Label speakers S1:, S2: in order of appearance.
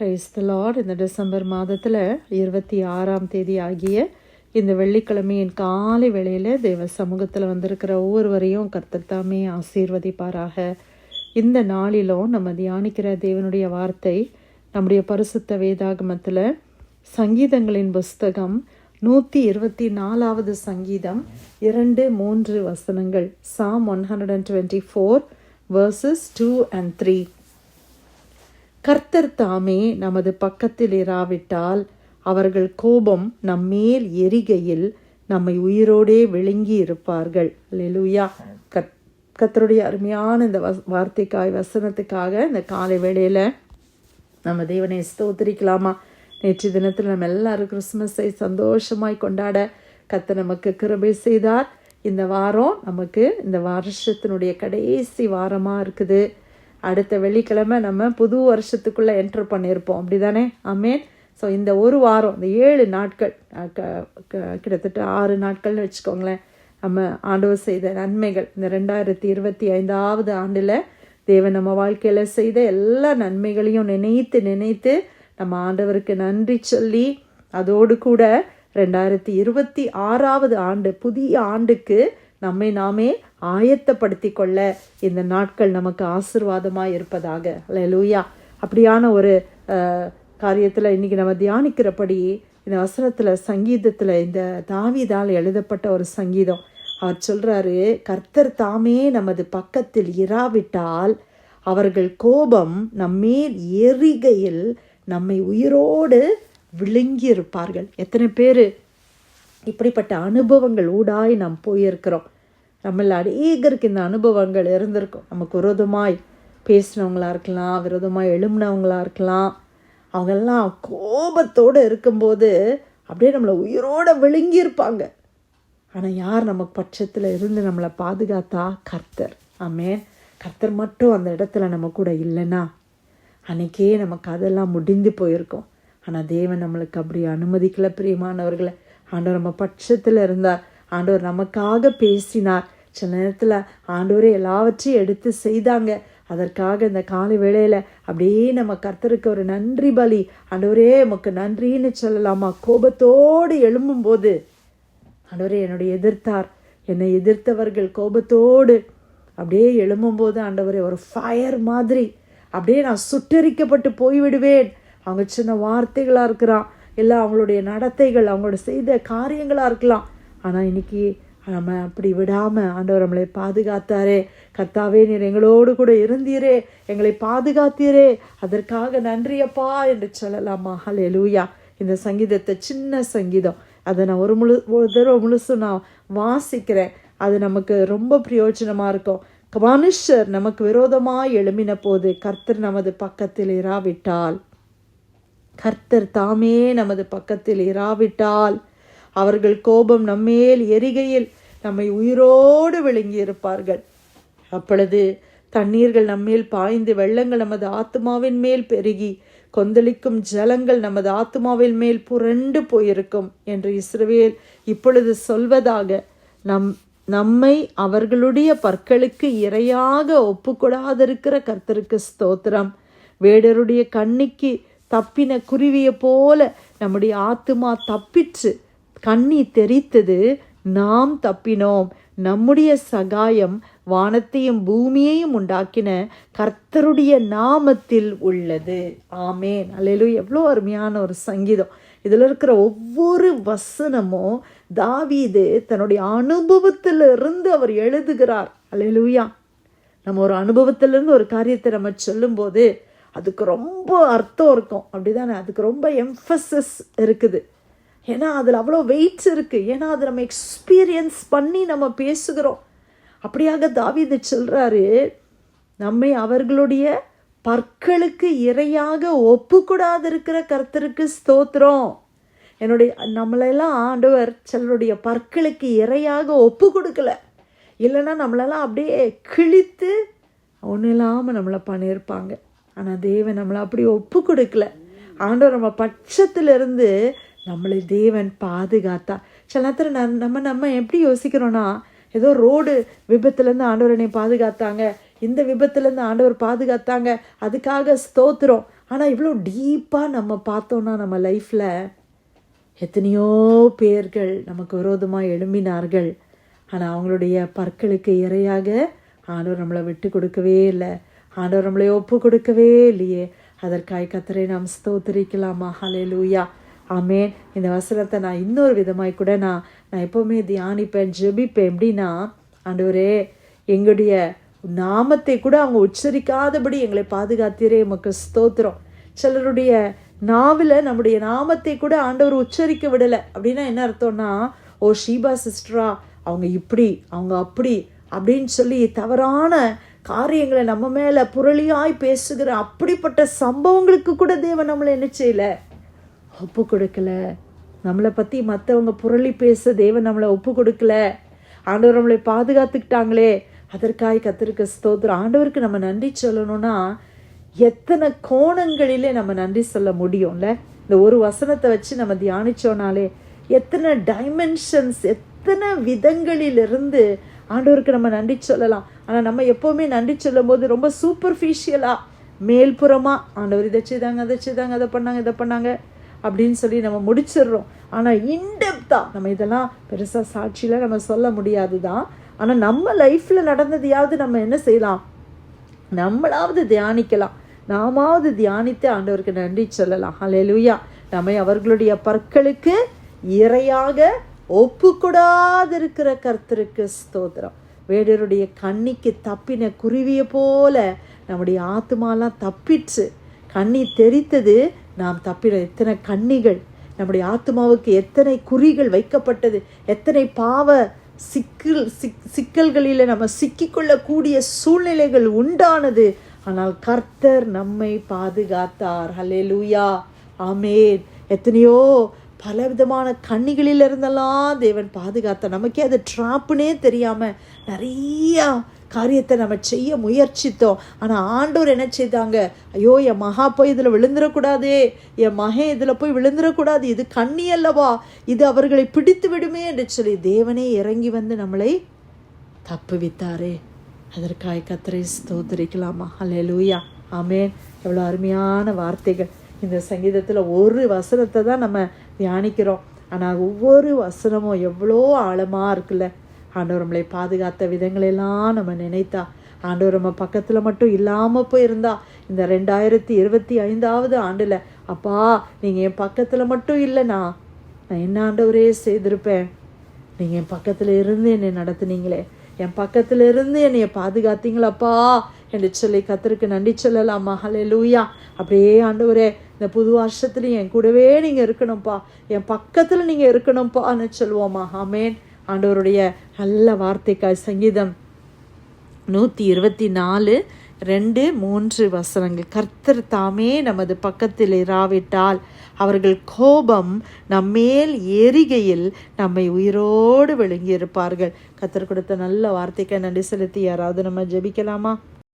S1: Price the lord இந்த December மாதத்தில் இருபத்தி ஆறாம் தேதி ஆகிய இந்த வெள்ளிக்கிழமையின் காலை வேளையில் தேவ சமூகத்தில் வந்திருக்கிற ஒவ்வொருவரையும் கர்த்தர் தாமே ஆசீர்வதிப்பாராக. இந்த நாளிலும் நம்ம தியானிக்கிற தேவனுடைய வார்த்தை நம்முடைய பரிசுத்த வேதாகமத்தில் சங்கீதங்களின் புஸ்தகம் நூற்றி இருபத்தி நாலாவது சங்கீதம் இரண்டு மூன்று வசனங்கள். Psalm one hundred and twenty four verses two and three கர்த்தர் தாமே நமது பக்கத்தில் இராவிட்டால் அவர்கள் கோபம் நம்மேல் எரிகையில் நம்மை உயிரோடே விழுங்கி இருப்பார்கள். லெலுயா கத் கர்த்தருடைய அருமையான இந்த வஸ் வார்த்தைக்காய் வசனத்துக்காக இந்த காலை வேளையில் நம்ம தேவனை ஸ்தோத்திரிக்கலாமா? நேற்று தினத்தில் நம்ம எல்லாரும் கிறிஸ்மஸை சந்தோஷமாய் கொண்டாட கத்தை நமக்கு கிருபை செய்தார். இந்த வாரம் நமக்கு இந்த வருஷத்தினுடைய கடைசி வாரமாக இருக்குது. அடுத்த வெள்ளிக்கிழமை நம்ம புது வருஷத்துக்குள்ளே என்டர் பண்ணியிருப்போம் அப்படி தானே ஆமேன். ஸோ இந்த ஒரு வாரம் இந்த ஏழு நாட்கள் க- கிட்டத்தட்ட ஆறு நாட்கள்னு வச்சுக்கோங்களேன். நம்ம ஆண்டவர் செய்த நன்மைகள் இந்த ரெண்டாயிரத்தி இருபத்தி ஐந்தாவது ஆண்டில் தேவன் நம்ம வாழ்க்கையில் செய்த எல்லா நன்மைகளையும் நினைத்து நினைத்து நம்ம ஆண்டவருக்கு நன்றி சொல்லி அதோடு கூட ரெண்டாயிரத்தி இருபத்தி ஆறாவது ஆண்டு புதிய ஆண்டுக்கு நம்மை நாமே ஆயத்தப்படுத்தி கொள்ள இந்த நாட்கள் நமக்கு ஆசிர்வாதமாக இருப்பதாக. அல்லேலூயா. அப்படியான ஒரு காரியத்தில் இன்றைக்கி நம்ம தியானிக்கிறபடி இந்த வசனத்தில் சங்கீதத்தில் இந்த தாவிதால் எழுதப்பட்ட ஒரு சங்கீதம். அவர் சொல்கிறாரு கர்த்தர் தாமே நமது பக்கத்தில் இராவிட்டால் அவர்கள் கோபம் நம்மேல் எரிகையில் நம்மை உயிரோடு விழுங்கி இருப்பார்கள் எத்தனை பேர் இப்படிப்பட்ட அனுபவங்கள் ஊடாய் நாம் போயிருக்கிறோம். நம்மள அநேகருக்கு இந்த அனுபவங்கள் இருந்திருக்கும். நமக்கு விரோதமாய் பேசினவங்களாக இருக்கலாம் விரோதமாக எழும்பினவங்களாக இருக்கலாம். அவங்கெல்லாம் கோபத்தோடு இருக்கும்போது அப்படியே நம்மளை உயிரோடு விழுங்கியிருப்பாங்க. ஆனால் யார் நமக்கு பட்சத்தில் இருந்து நம்மளை பாதுகாத்தா? கர்த்தர். ஆமே கர்த்தர் மட்டும் அந்த இடத்துல நம்ம கூட இல்லைன்னா அன்றைக்கே நமக்கு அதெல்லாம் முடிந்து போயிருக்கும். ஆனால் தேவன் நம்மளுக்கு அப்படி அனுமதிக்கல பிரியமானவர்களை. ஆண்டவர் நம்ம பட்சத்தில் இருந்தார். ஆண்டவர் நமக்காக பேசினார். சில நேரத்தில் ஆண்டவரே எல்லாவற்றையும் எடுத்து செய்தாங்க. அதற்காக இந்த காலை வேளையில் அப்படியே நம்ம கர்த்தருக்கு ஒரு நன்றி பலி. ஆண்டவரே உமக்கு நன்றின்னு சொல்லலாமா? கோபத்தோடு எழும்பும்போது ஆண்டவரே என்னுடைய எதிர்த்தார். என்னை எதிர்த்தவர்கள் கோபத்தோடு அப்படியே எழும்பும்போது ஆண்டவரே ஒரு ஃபயர் மாதிரி அப்படியே நான் சுட்டரிக்கப்பட்டு போய்விடுவேன். அவங்க சின்ன வார்த்தைகளாக இருக்கிறான். இல்லை அவங்களுடைய நடத்தைகள் அவங்களோட செய்த காரியங்களாக இருக்கலாம். ஆனால் இன்னைக்கு நம்ம அப்படி விடாமல் ஆண்டவர் நம்மளை பாதுகாத்தாரே. கர்த்தாவே நீர் எங்களோடு கூட இருந்தீரே. எங்களை பாதுகாத்தீரே. அதற்காக நன்றியப்பா என்று சொல்லலாமா? ஹalleluya. இந்த சங்கீதத்தை சின்ன சங்கீதம். அதை நான் ஒரு முழு ஒரு தடவை முழுசு நான் வாசிக்கிறேன். அது நமக்கு ரொம்ப பிரயோஜனமாக இருக்கும். மனுஷர் நமக்கு விரோதமாக எழுமின போது கர்த்தர் நமது பக்கத்தில் இராவிட்டால். கர்த்தர் தாமே நமது பக்கத்தில் இராவிட்டால். அவர்கள் கோபம் நம்மேல் எரிகையில் நம்மை உயிரோடு விழுங்கி இருப்பார்கள் அப்பொழுது தண்ணீர்கள் நம்மேல் பாய்ந்து வெள்ளங்கள் நமது ஆத்மாவின் மேல் பெருகி கொந்தளிக்கும் ஜலங்கள் நமது ஆத்மாவின் மேல் புரண்டு போயிருக்கும் என்று இஸ்ரவேல் இப்பொழுது சொல்வதாக நம் நம்மை அவர்களுடைய பற்களுக்கு இரையாக ஒப்புக்கொடாதிருக்கிற கர்த்தருக்கு ஸ்தோத்திரம். வேடருடைய கண்ணிக்கு தப்பின குருவியை போல நம்முடைய ஆத்துமா தப்பிச்சு கண்ணி தெரித்தது நாம் தப்பினோம். நம்முடைய சகாயம் வானத்தையும் பூமியையும் உண்டாக்கின கர்த்தருடைய நாமத்தில் உள்ளது. ஆமேன். அல்லேலூயா. எவ்வளோ அருமையான ஒரு சங்கீதம். இதில் இருக்கிற ஒவ்வொரு வசனமும் தாவீது தன்னுடைய அனுபவத்திலிருந்து அவர் எழுதுகிறார். அல்லேலூயா. நம்ம ஒரு அனுபவத்திலிருந்து ஒரு காரியத்தை நம்ம சொல்லும்போது அதுக்கு ரொம்ப அர்த்தம் இருக்கும். அப்படிதானே? அதுக்கு ரொம்ப எம்ஃபசிஸ் இருக்குது. ஏன்னா அதில் அவ்வளோ வெயிட்ஸ் இருக்குது ஏன்னா அதை நம்ம எக்ஸ்பீரியன்ஸ் பண்ணி நம்ம பேசுகிறோம். அப்படியாக தாவிது சொல்கிறாரு நம்மை அவர்களுடைய பற்களுக்கு இரையாக ஒப்புக்கூடாதிருக்கிற கர்த்தருக்கு ஸ்தோத்திரம். என்னுடைய நம்மளெல்லாம் ஆண்டவர் சிலருடைய பற்களுக்கு இரையாக ஒப்பு கொடுக்கல இல்லைன்னா நம்மளெல்லாம் அப்படியே கிழித்து ஒன்றும் இல்லாமல் நம்மளை பண்ணியிருப்பாங்க. ஆனால் தேவன் நம்மளை அப்படி ஒப்பு கொடுக்கல ஆண்டவர் நம்ம பட்சத்திலிருந்து நம்மளை தேவன் பாதுகாத்தா. சில நேரத்தில் நம்- நம்ம நம்ம எப்படி யோசிக்கிறோன்னா ஏதோ ரோடு விபத்துலேருந்து ஆண்டவர் என்னை பாதுகாத்தாங்க இந்த விபத்துலேருந்து ஆண்டவர் பாதுகாத்தாங்க அதுக்காக ஸ்தோத்திரம். ஆனால் இவ்வளோ டீப்பாக நம்ம பார்த்தோன்னா நம்ம லைஃப்பில் எத்தனையோ பேர்கள் நமக்கு விரோதமாக எழும்பினார்கள். ஆனால் அவங்களுடைய பற்களுக்கு இரையாக ஆண்டவர் நம்மளை விட்டு கொடுக்கவே இல்லை. ஆண்டவர் நம்மளை ஒப்பு கொடுக்கவே இல்லையே. அதற்காய் கத்தரை நாம் ஸ்தோத்திரிக்கலாமா? ஹலே லூயா ஆமேன் இந்த வசனத்தை நான் இன்னொரு விதமாய் கூட நான் நான் எப்போவுமே தியானிப்பேன் ஜெபிப்பேன். எப்படின்னா ஆண்டவரே எங்களுடைய நாமத்தை கூட அவங்க உச்சரிக்காதபடி எங்களை பாதுகாத்தீரே. எமக்கு ஸ்தோத்திரம். சிலருடைய நாவில் நம்முடைய நாமத்தை கூட ஆண்டவர் உச்சரிக்க விடலை. அப்படின்னா என்ன அர்த்தம்னா ஓ ஷீபா சிஸ்டரா அவங்க இப்படி அவங்க அப்படி அப்படின்னு சொல்லி தவறான காரியங்களை நம்ம மேலே புரளியாய் பேசுகிற அப்படிப்பட்ட சம்பவங்களுக்கு கூட தேவன் நம்மளை என்ன செய்யல? ஒப்பு கொடுக்கல. நம்மளை பற்றி மற்றவங்க புரளி பேச தேவன் நம்மளை ஒப்பு கொடுக்கல. ஆண்டவர் நம்மளை பாதுகாத்துக்கிட்டாங்களே. அதற்காக கத்திருக்க ஸ்தோத்திரம். ஆண்டவருக்கு நம்ம நன்றி சொல்லணும்னா எத்தனை கோணங்களிலே நம்ம நன்றி சொல்ல முடியும்ல? இந்த ஒரு வசனத்தை வச்சு நம்ம தியானிச்சோனாலே எத்தனை டைமென்ஷன்ஸ் எத்தனை விதங்களிலிருந்து ஆண்டவருக்கு நம்ம நன்றி சொல்லலாம். ஆனால் நம்ம எப்போவுமே நன்றி சொல்லும் போது ரொம்ப சூப்பர்ஃபிஷியலாக மேல்புறமாக ஆண்டவர் இதை செய்தாங்க அதை செய்தாங்க அதை பண்ணாங்க இதை பண்ணாங்க அப்படின்னு சொல்லி நம்ம முடிச்சிடுறோம். ஆனால் இன்டெப்த்தாக நம்ம இதெல்லாம் பெருசாக சாட்சியில் நம்ம சொல்ல முடியாது தான் ஆனால் நம்ம லைஃப்பில் நடந்ததையாவது நம்ம என்ன செய்யலாம்? நம்மளாவது தியானிக்கலாம். நாமாவது தியானித்து ஆண்டவருக்கு நன்றி சொல்லலாம். ஹalleluya நம்மை அவர்களுடைய பற்களுக்கு இறையாக ஒப்புக்கூடாதிருக்கிற கர்த்தருக்கு ஸ்தோத்திரம். வேடருடைய கண்ணிக்கு தப்பின குருவியை போல நம்முடைய ஆத்மாலாம் தப்பிச்சு கண்ணி தெரித்தது நாம் தப்பின எத்தனை கண்ணிகள் நம்முடைய ஆத்மாவுக்கு எத்தனை குறிகள் வைக்கப்பட்டது எத்தனை பாவ சிக்கல் சிக் சிக்கல்களில் நம்ம சிக்கிக்கொள்ளக்கூடிய சூழ்நிலைகள் உண்டானது. ஆனால் கர்த்தர் நம்மை பாதுகாத்தார். ஹலே லூயா ஆமேன். எத்தனையோ பலவிதமான கண்ணிகளிலிருந்தெல்லாம் தேவன் பாதுகாத்த. நமக்கே அது ட்ராப்புனே தெரியாமல் நிறையா காரியத்தை நம்ம செய்ய முயற்சித்தோம். ஆனால் ஆண்டோர் என்ன செய்தாங்க? ஐயோ என் மகா போய் இதில் விழுந்துடக்கூடாதே. என் மகன் இதில் போய் விழுந்துடக்கூடாது. இது கண்ணி அல்லவா? இது அவர்களை பிடித்து விடுமே என்று சொல்லி தேவனே இறங்கி வந்து நம்மளை தப்புவித்தாரே. அதற்காக கத்திரை ஸ்தோத்திரிக்கலாமா? அல்ல லூயா ஆமேன். எவ்வளோ அருமையான வார்த்தைகள். இந்த சங்கீதத்தில் ஒரு வசனத்தை தான் நம்ம தியானிக்கிறோம். ஆனால் ஒவ்வொரு வசனமும் எவ்வளோ ஆழமாக இருக்குல்ல. ஆண்டவர் நம்மளை பாதுகாத்த விதங்களெல்லாம் நம்ம நினைத்தா ஆண்டவர் நம்ம பக்கத்தில் மட்டும் இல்லாமல் போயிருந்தா இந்த ரெண்டாயிரத்தி இருபத்தி ஐந்தாவது ஆண்டில் அப்பா நீங்கள் என் பக்கத்தில் மட்டும் இல்லைண்ணா. நான் என்ன ஆண்டவரே செய்திருப்பேன்? நீங்கள் என் பக்கத்தில் இருந்து என்னை நடத்துனீங்களே. என் பக்கத்தில் இருந்து என்னைய பாதுகாத்தீங்களப்பா. என்று சொல்லி கத்தருக்கு நன்றி சொல்லலாமா? ஹலே லூயா அப்படியே ஆண்டவரே இந்த புது வருஷத்துலையும் என் கூடவே நீங்கள் இருக்கணும்ப்பா என் பக்கத்தில் நீங்கள் இருக்கணும்ப்பான்னு சொல்லுவோமா. ஆமேன். ஆண்டவருடைய நல்ல வார்த்தைக்காய் சங்கீதம் நூற்றி இருபத்தி நாலு ரெண்டு மூன்று வசனங்கள். கர்த்தர் தாமே நமது பக்கத்தில் இராவிட்டால் அவர்கள் கோபம் நம்மேல் எரிகையில் நம்மை உயிரோடு விழுங்கி இருப்பார்கள் கர்த்தர் கொடுத்த நல்ல வார்த்தைக்கு நன்றி செலுத்தி யாராவது நம்ம ஜெபிக்கலாமா?